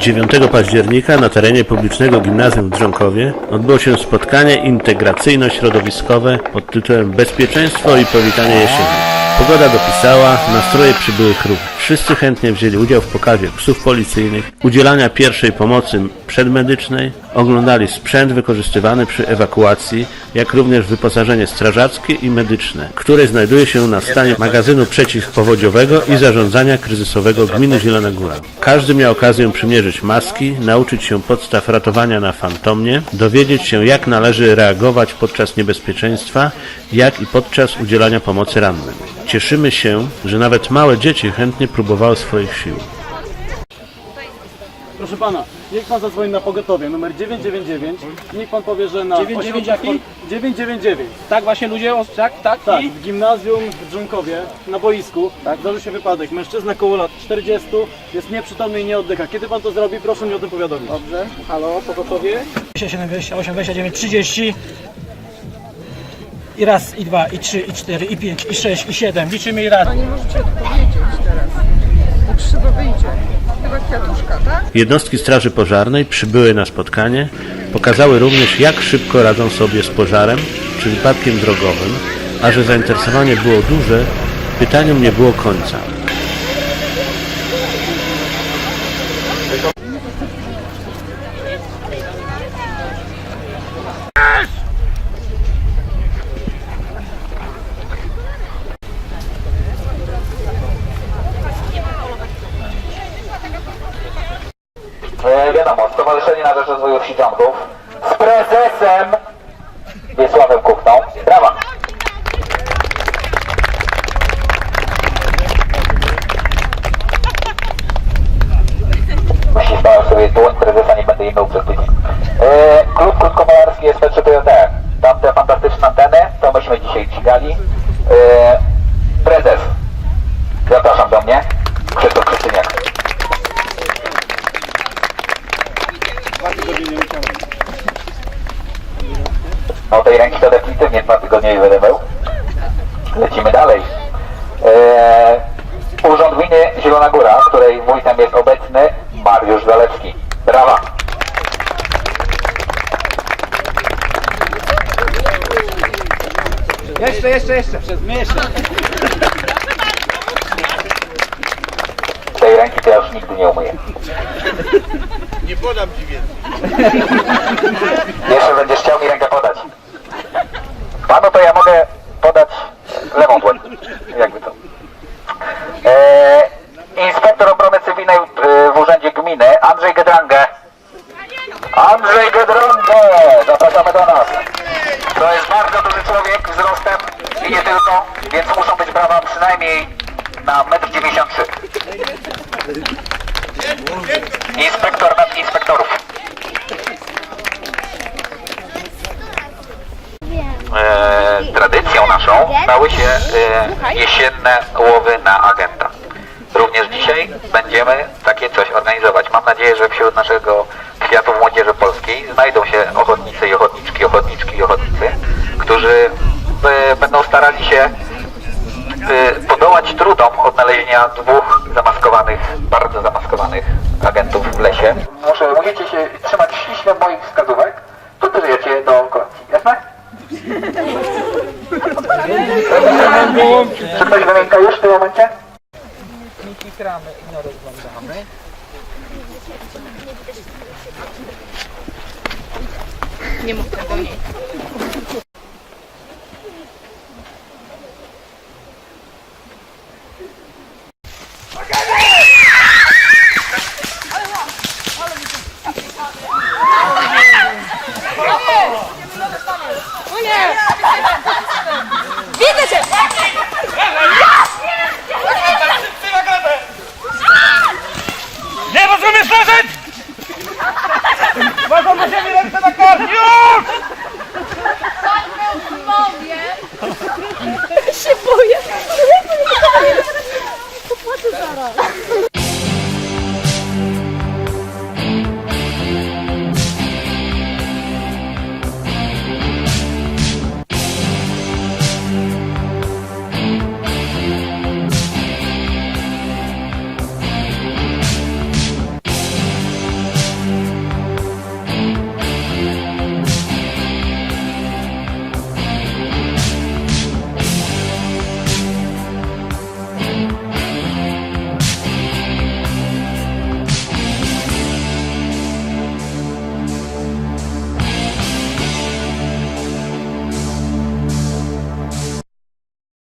9 października na terenie publicznego gimnazjum w Drzonkowie odbyło się spotkanie integracyjno-środowiskowe pod tytułem Bezpieczeństwo i powitanie jesieni. Pogoda dopisała, nastroje przybyłych również. Wszyscy chętnie wzięli udział w pokazie psów policyjnych, udzielania pierwszej pomocy przedmedycznej, oglądali sprzęt wykorzystywany przy ewakuacji, jak również wyposażenie strażackie i medyczne, które znajduje się na stanie magazynu przeciwpowodziowego i zarządzania kryzysowego gminy Zielona Góra. Każdy miał okazję przymierzyć maski, nauczyć się podstaw ratowania na fantomnie, dowiedzieć się jak należy reagować podczas niebezpieczeństwa, jak i podczas udzielania pomocy rannym. Cieszymy się, że nawet małe dzieci chętnie próbowały swoich sił. Proszę pana, niech pan zadzwoni na pogotowie numer 999 i niech pan powie, że na 99 ośrodku- jaki? 999. Tak właśnie ludzie, tak, tak, Tak, i w gimnazjum w Drzonkowie, na boisku, tak, zdarzył się wypadek. Mężczyzna koło lat 40 jest nieprzytomny i nie oddycha. Kiedy pan to zrobi, proszę mi o tym powiadomić. Dobrze, halo, pogotowie. 27, 28, 29, 30. I raz, i dwa, i trzy, i cztery, i pięć, i sześć, i siedem. Liczymy i raz. Nie możecie odpowiedzieć teraz. Bo krzywo wyjdzie. Chyba kwiatuszka, tak? Jednostki Straży Pożarnej przybyły na spotkanie, pokazały również jak szybko radzą sobie z pożarem czy wypadkiem drogowym, a że zainteresowanie było duże, pytaniom nie było końca. Stowarzyszenie na Rzecz Rozwoju Wsi z prezesem Wiesławem Kuchną. Brawa! Ścisnąłem sobie dłoń prezesa, nie będę jej mył przez tydzień. E, klub krótkomalarski SP3PJT. Tamte fantastyczne anteny, to myśmy dzisiaj dźwigali. E, prezes, zapraszam do mnie. Krzysztof Krzysztyniak. No tej ręki to tygodnie nie mył. Lecimy dalej. Eee, Urząd Gminy Zielona Góra, której wójtem jest obecny Mariusz Zalewski. Brawa! Jeszcze, jeszcze, jeszcze. Przez miesiąc. Tej ręki to ja już nigdy nie umyję. Nie podam ci więcej. Jeszcze będziesz chciał mi rękę podać. Panu to ja mogę podać lewą dłoń. Jakby to. Eee, inspektor obrony cywilnej e, w Urzędzie Gminy Andrzej Gedrange. Andrzej Gedrange! Zapraszamy do nas. To jest bardzo duży człowiek wzrostem i nie tylko, więc muszą być brawa przynajmniej na 1,93 m. Inspektor nad inspektorów. Jesienne łowy na agenta. Również dzisiaj będziemy takie coś organizować. Mam nadzieję, że wśród naszego kwiatu młodzieży polskiej znajdą się ochotnicy i ochotniczki, ochotniczki i ochotnicy, którzy e, będą starali się e, podołać trudom odnalezienia dwóch zamaskowanych, bardzo zamaskowanych agentów w lesie. Muszę, musicie się trzymać ściśle moich wskazówek, Czy ktoś wymienka już w tym momencie? Mikramy i no rozglądamy. Nie mów tego, nie.